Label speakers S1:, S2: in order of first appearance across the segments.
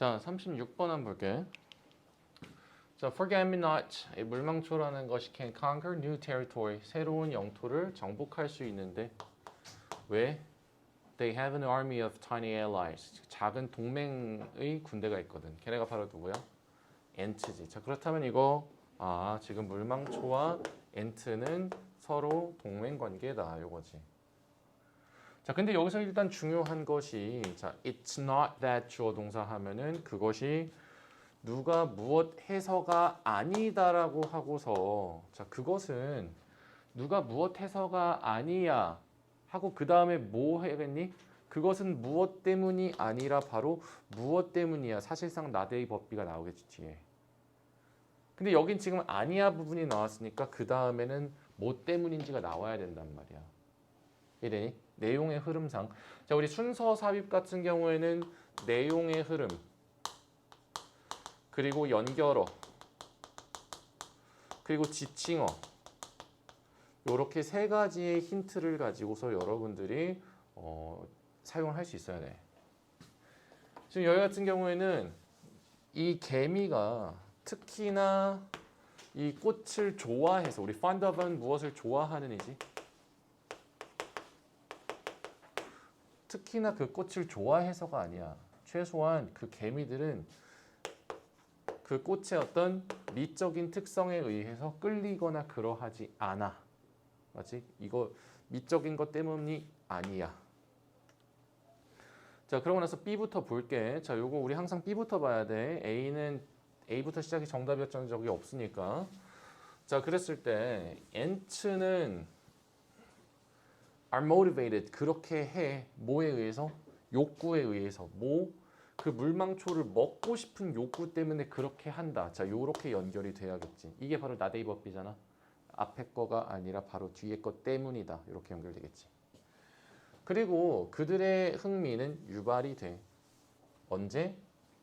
S1: 자, 36번 한번 볼게. 자, forget me not. 이 물망초라는 것이 can conquer new territory. 새로운 영토를 정복할 수 있는데 왜? They have an army of tiny allies. 작은 동맹의 군대가 있거든. 걔네가 바로 누구야? 엔트지. 자, 그렇다면 이거 아, 지금 물망초와 엔트는 서로 동맹 관계다. 요거지. 자, 근데 여기서 일단 중요한 것이 자, it's not that 주어 동사 하면은 그것이 누가 무엇 해서가 아니다라고 하고서 자, 그것은 누가 무엇 해서가 아니야 하고 그 다음에 뭐 해야겠니? 그것은 무엇 때문이 아니라 바로 무엇 때문이야. 사실상 나대의 법비가 나오겠지 뒤에. 근데 여긴 지금 아니야 부분이 나왔으니까 그 다음에는 뭐 때문인지가 나와야 된단 말이야. 이래니? 내용의 흐름상. 자, 우리 순서 삽입 같은 경우에는 내용의 흐름 그리고 연결어 그리고 지칭어 이렇게 세 가지의 힌트를 가지고서 여러분들이 어, 사용을 할 수 있어야 돼. 지금 여기 같은 경우에는 이 개미가 특히나 이 꽃을 좋아해서 우리 of은 무엇을 좋아하는이지? 특히나 그 꽃을 좋아해서가 아니야. 최소한 그 개미들은 그 꽃의 어떤 미적인 특성에 의해서 끌리거나 그러하지 않아. 맞지? 이거 미적인 것 때문이 아니야. 자, 그러고 나서 B부터 볼게. 자, 요거 우리 항상 B부터 봐야 돼. A는 A부터 시작이 정답이었던 적이 없으니까. 자, 그랬을 때 Ant는 are motivated 그렇게 해. 뭐에 의해서? 욕구에 의해서. 뭐? 그 물망초를 먹고 싶은 욕구 때문에 그렇게 한다. 자, 요렇게 연결이 돼야겠지. 이게 바로 나데이 법비잖아. 앞에 거가 아니라 바로 뒤에 거 때문이다. 이렇게 연결되겠지. 그리고 그들의 흥미는 유발이 돼. 언제?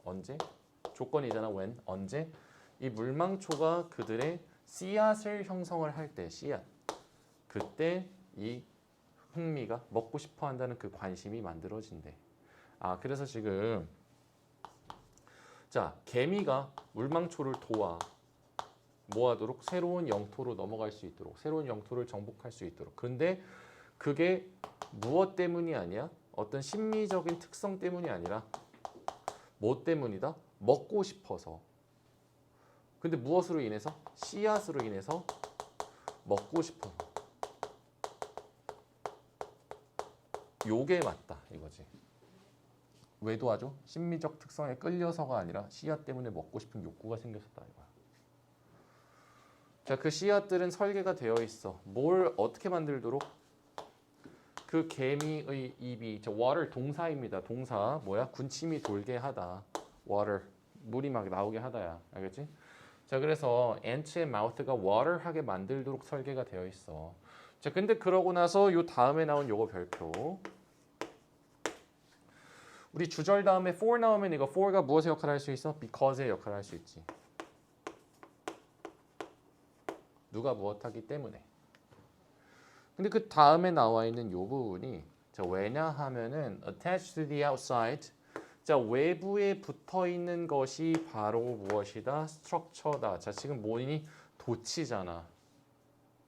S1: 언제? 조건이잖아. when? 언제? 이 물망초가 그들의 씨앗을 형성을 할 때, 씨앗. 그때 이 흥미가 먹고 싶어 한다는 그 관심이 만들어진대. 아, 그래서 지금 자, 개미가 물망초를 도와 뭐 하도록 새로운 영토로 넘어갈 수 있도록 새로운 영토를 정복할 수 있도록. 근데 그게 무엇 때문이 아니야? 어떤 심리적인 특성 때문이 아니라 뭐 때문이다? 먹고 싶어서. 근데 무엇으로 인해서? 씨앗으로 인해서 먹고 싶어. 요게 맞다 이거지. 왜 도와줘? 심미적 특성에 끌려서가 아니라 씨앗 때문에 먹고 싶은 욕구가 생겼었다 이거야. 자, 그 씨앗들은 설계가 되어 있어. 뭘 어떻게 만들도록? 그 개미의 입이 저 water 동사입니다. 동사 뭐야? 군침이 돌게 하다. water 물이 막 나오게 하다야. 알겠지? 자, 그래서 ant의 mouth가 water하게 만들도록 설계가 되어 있어. 자, 근데 그러고 나서 요 다음에 나온 요거 별표. 우리 주절 다음에 for 나오면 이거 for가 무엇의 역할을 할 수 있어? because의 역할을 할 수 있지. 누가 무엇 하기 때문에. 근데 그 다음에 나와 있는 요 부분이 자, 왜냐 하면은 attached to the outside 자, 외부에 붙어 있는 것이 바로 무엇이다? 스트럭처다. 자, 지금 뭐니? 도치잖아.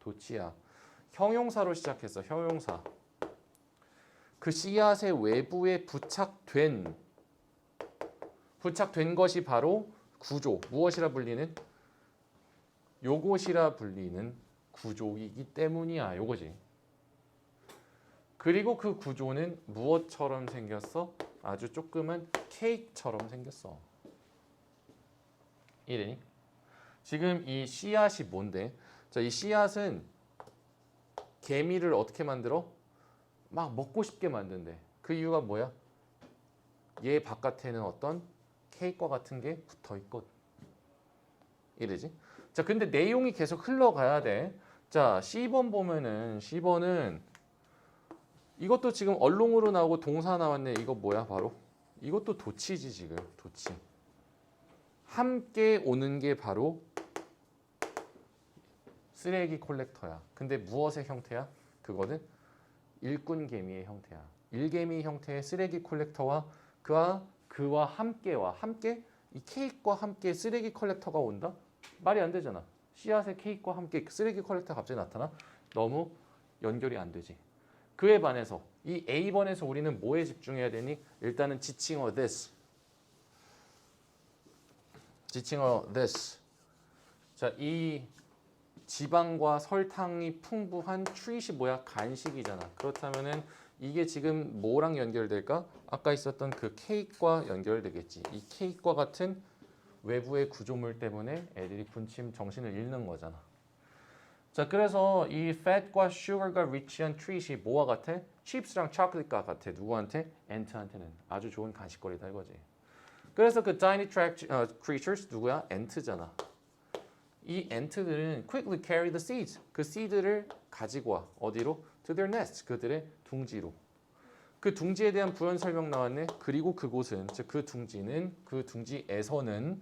S1: 도치야. 형용사로 시작했어. 형용사. 그 씨앗의 외부에 부착된 부착된 것이 바로 구조 무엇이라 불리는? 요것이라 불리는 구조이기 때문이야. 요거지. 그리고 그 구조는 무엇처럼 생겼어? 아주 조그만 케이크처럼 생겼어. 이래니? 지금 이 씨앗이 뭔데? 자 이 씨앗은 개미를 어떻게 만들어 막 먹고 싶게 만든대. 그 이유가 뭐야? 얘 바깥에는 어떤 케이크와 같은 게 붙어 있고 이래지. 자, 근데 내용이 계속 흘러가야 돼. 자, C번 보면은 C번은 이것도 지금 얼롱으로 나오고 동사 나왔네. 이거 뭐야, 바로? 이것도 도치지 지금. 도치. 함께 오는 게 바로 쓰레기 콜렉터야. 근데 무엇의 형태야? 그거는 일꾼 개미의 형태야. 일개미 형태의 쓰레기 콜렉터와 그와 그와 함께와 함께 이 케이크와 함께 쓰레기 컬렉터가 온다? 말이 안 되잖아. 씨앗의 케이크와 함께 쓰레기 컬렉터가 갑자기 나타나? 너무 연결이 안 되지. 그에 반해서 이 A번에서 우리는 뭐에 집중해야 되니? 일단은 지칭어 this. 지칭어 this. 자, 이 지방과 설탕이 풍부한 트윗이 뭐야? 간식이잖아. 그렇다면은 이게 지금 뭐랑 연결될까? 아까 있었던 그 케이크와 연결되겠지. 이 케이크와 같은 외부의 구조물 때문에 애들이 분침 정신을 잃는 거잖아. 자, 그래서 이 fat과 sugar가 rich한 treat이 뭐와 같아? chips랑 chocolate가 같아. 누구한테? ant한테는 아주 좋은 간식거리다 이거지. 그래서 그 tiny track 어, creatures 누구야? ant잖아. 이 ant들은 quickly carry the seeds. 그 seed를 가지고 와. 어디로? to their nest. 그들의 둥지로. 그 둥지에 대한 부연 설명 나왔네. 그리고 그곳은 즉 그 둥지는 그 둥지에서는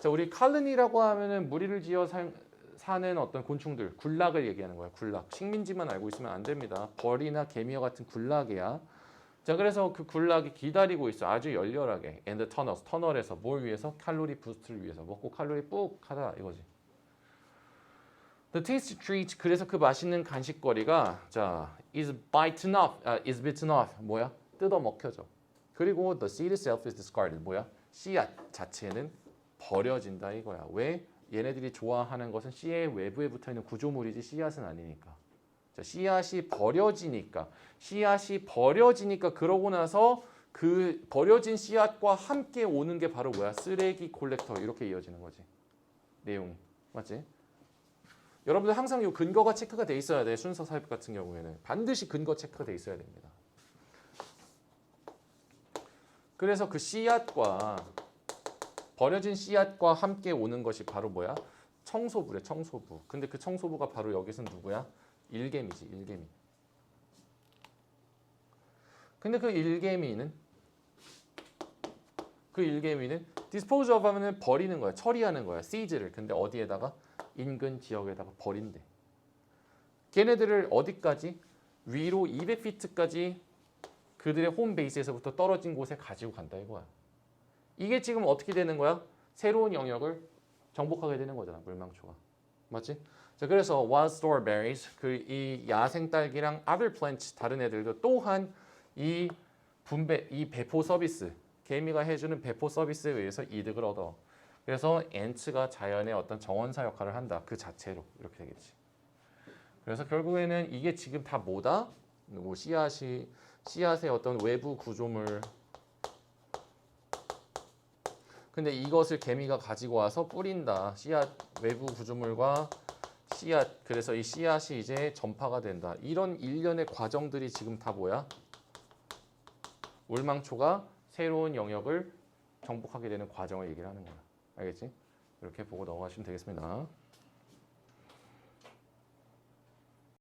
S1: 자 우리 칼른이라고 하면은 무리를 지어 사, 사는 어떤 곤충들 굴락을 얘기하는 거야. 굴락. 식민지만 알고 있으면 안 됩니다. 벌이나 개미와 같은 굴락이야. 자 그래서 그 굴락이 기다리고 있어. 아주 열렬하게. The tunnels. 터널에서 뭘 위해서? 칼로리 부스트를 위해서. 먹고 칼로리 뿍 하다 이거지. The tasty treat 그래서 그 맛있는 간식거리가 자 is bitten off 아, is bitten off 뭐야 뜯어 먹혀져 그리고 the seed itself is discarded 뭐야 씨앗 자체는 버려진다 이거야 왜 얘네들이 좋아하는 것은 씨의 외부에 붙어 있는 구조물이지 씨앗은 아니니까 자 씨앗이 버려지니까 씨앗이 버려지니까 그러고 나서 그 버려진 씨앗과 함께 오는 게 바로 뭐야 쓰레기 콜렉터 이렇게 이어지는 거지 내용이 맞지? 여러분들 항상 이 근거가 체크가 돼 있어야 돼. 순서 삽입 같은 경우에는 반드시 근거 체크가 돼 있어야 됩니다. 그래서 그 씨앗과 버려진 씨앗과 함께 오는 것이 바로 뭐야? 청소부래, 청소부. 근데 그 청소부가 바로 여기서는 누구야? 일개미지, 일개미. 근데 그 일개미는 그 일개미는 디스포즈 of 하면은 버리는 거야. 처리하는 거야. 시즈를. 근데 어디에다가 인근 지역에다가 버린대. 걔네들을 어디까지? 위로 200피트까지 그들의 홈 베이스에서부터 떨어진 곳에 가지고 간다 이거야. 이게 지금 어떻게 되는 거야? 새로운 영역을 정복하게 되는 거잖아. 물망초가. 맞지? 자, 그래서 wild strawberries 그 이 야생 딸기랑 other plants 다른 애들도 또한 이 분배 이 배포 서비스 개미가 해주는 배포 서비스에 의해서 이득을 얻어. 그래서 엔츠가 자연의 어떤 정원사 역할을 한다. 그 자체로 이렇게 되겠지. 그래서 결국에는 이게 지금 다 뭐다? 뭐 씨앗이 씨앗의 어떤 외부 구조물. 근데 이것을 개미가 가지고 와서 뿌린다. 씨앗 외부 구조물과 씨앗 그래서 이 씨앗이 이제 전파가 된다. 이런 일련의 과정들이 지금 다 뭐야? 울망초가 새로운 영역을 정복하게 되는 과정을 얘기를 하는 거야. 알겠지? 이렇게 보고 넘어가시면 되겠습니다.